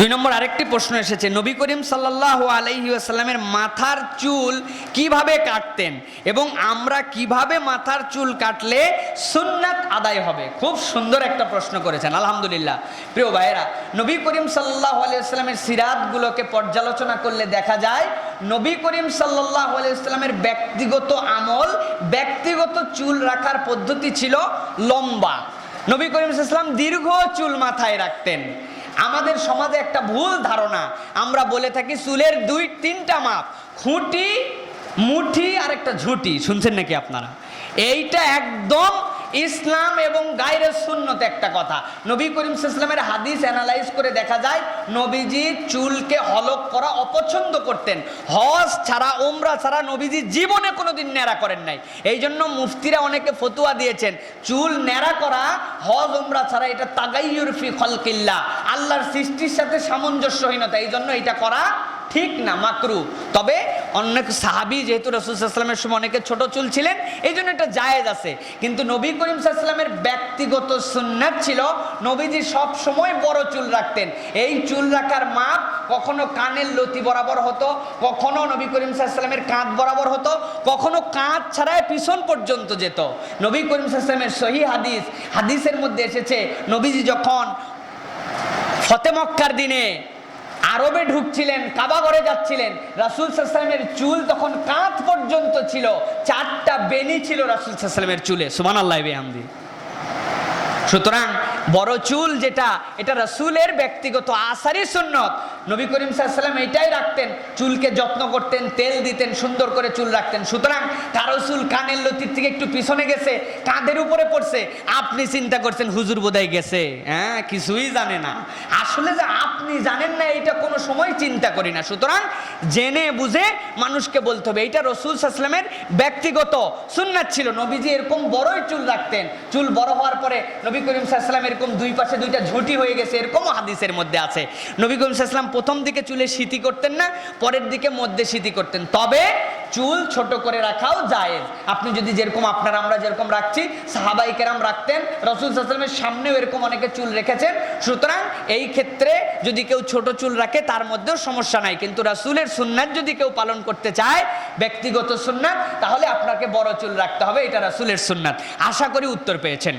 দুই নম্বর আরেকটি প্রশ্ন এসেছে, নবী করিম সাল্লাহ আলাইসাল্লামের মাথার চুল কীভাবে কাটতেন এবং আমরা কীভাবে মাথার চুল কাটলে সুন্নাত আদায় হবে? খুব সুন্দর একটা প্রশ্ন করেছেন, আলহামদুলিল্লাহ। প্রিয় ভাইয়েরা, নবী করিম সাল্লাহ আলাইসাল্লামের সিরাতগুলোকে পর্যালোচনা করলে দেখা যায়, নবী করিম সাল্লাহ আলাইসাল্লামের ব্যক্তিগত আমল, ব্যক্তিগত চুল রাখার পদ্ধতি ছিল লম্বা। নবী করিম ইসলাম দীর্ঘ চুল মাথায় রাখতেন। আমাদের সমাজে একটা ভুল ধারণা। আমরা বলে থাকি চুলের দুই, তিনটা মাপ, খুঁটি, মুঠি আর একটা ঝুঁটি। শুনছেন নাকি আপনারা? এইটা একদম ইসলাম এবং গায়ের শূন্যতে একটা কথা। নবী করিম ইসলামের হাদিস অ্যানালাইজ করে দেখা যায়, নবীজি চুলকে হলক করা অপছন্দ করতেন। হজ ছাড়া ওমরা ছাড়া নবীজি জীবনে কোনোদিন ন্যাড়া করেন নাই। এই জন্য মুফতিরা অনেকে ফতুয়া দিয়েছেন, চুল ন্যাড়া করা, হজ ওমরা ছাড়া এটা তাগাইয়ুর ফি খলকিল্লা আল্লাহর সৃষ্টির সাথে সামঞ্জস্যহীনতা এই জন্য এটা করা ঠিক না, মাকরু। তবে অনেক সাহাবি যেহেতু রসুলামের সময় অনেকে ছোট চুল ছিলেন এই জন্য এটা জায়েজ আছে। কিন্তু নবী করিম সাল্লামের ব্যক্তিগত সুন্নাত ছিল নবীজি সব সময় বড় চুল রাখতেন। এই চুল রাখার মাপ কখনো কানের লতি বরাবর হতো, কখনো নবী করিম সাল্লামের কাঁধ বরাবর হতো, কখনো কাঁধ ছাড়াই পিছন পর্যন্ত যেত। নবী করিম সাল্লামের সহি হাদিস, হাদিসের মধ্যে এসেছে, নবীজি যখন ফতে মক্কার দিনে আরবে ঢুকছিলেন কাবা ঘরে যাচ্ছিলেন। রাসুল সাল্লামের চুল তখন কাঁধ পর্যন্ত ছিল। চারটা বেনি ছিল রাসুল সাল্লামের চুলে। সুমান আল্লাহ বেহামদি সুতরাং বড় চুল যেটা, এটা রাসুলের ব্যক্তিগত আসারি সুন্নত। নবী করিম সাল্লাম এটাই রাখতেন, চুলকে যত্ন করতেন, তেল দিতেন, সুন্দর করে চুল রাখতেন। সুতরাং কারও চুল কানের লতির থেকে একটু পিছনে গেছে, কাঁধের উপরে পড়ছে। আপনি চিন্তা করছেন, হুজুর বোধহয় গেছে। হ্যাঁ কিছুই জানে না। আসলে যে আপনি জানেন না এটা কোনো সময় চিন্তা করি না। সুতরাং জেনে বুঝে মানুষকে বলতে হবে। এটা রসুল সাল্লামের ব্যক্তিগত সুন্নাত ছিল। নবীজি এরকম বড়ই চুল রাখতেন। চুল বড় হওয়ার পরে নবী করিম সাল্লাম এরকম দুই পাশে দুইটা ঝুঁটি হয়ে গেছে এরকমও হাদিসের মধ্যে আছে। নবী করিম সাল্লাম প্রথম দিকে চুলে সিতি করতেন না, পরের দিকে মধ্যে সিতি করতেন। তবে চুল ছোট করে রাখাও জায়েজ। আপনি যদি যেরকম আপনারা, আমরা যেরকম রাখছি, সাহাবাই কেরাম রাখতেন, রসুল সাল্লামের সামনেও এরকম অনেকে চুল রেখেছেন। সুতরাং এই ক্ষেত্রে যদি কেউ ছোট চুল রাখে, তার মধ্যেও সমস্যা নাই। কিন্তু রাসুলের সুন্নাত যদি কেউ পালন করতে চায়, ব্যক্তিগত সুন্নাত, তাহলে আপনাকে বড় চুল রাখতে হবে, এটা রাসুলের সুন্নাত। আশা করি উত্তর পেয়েছেন।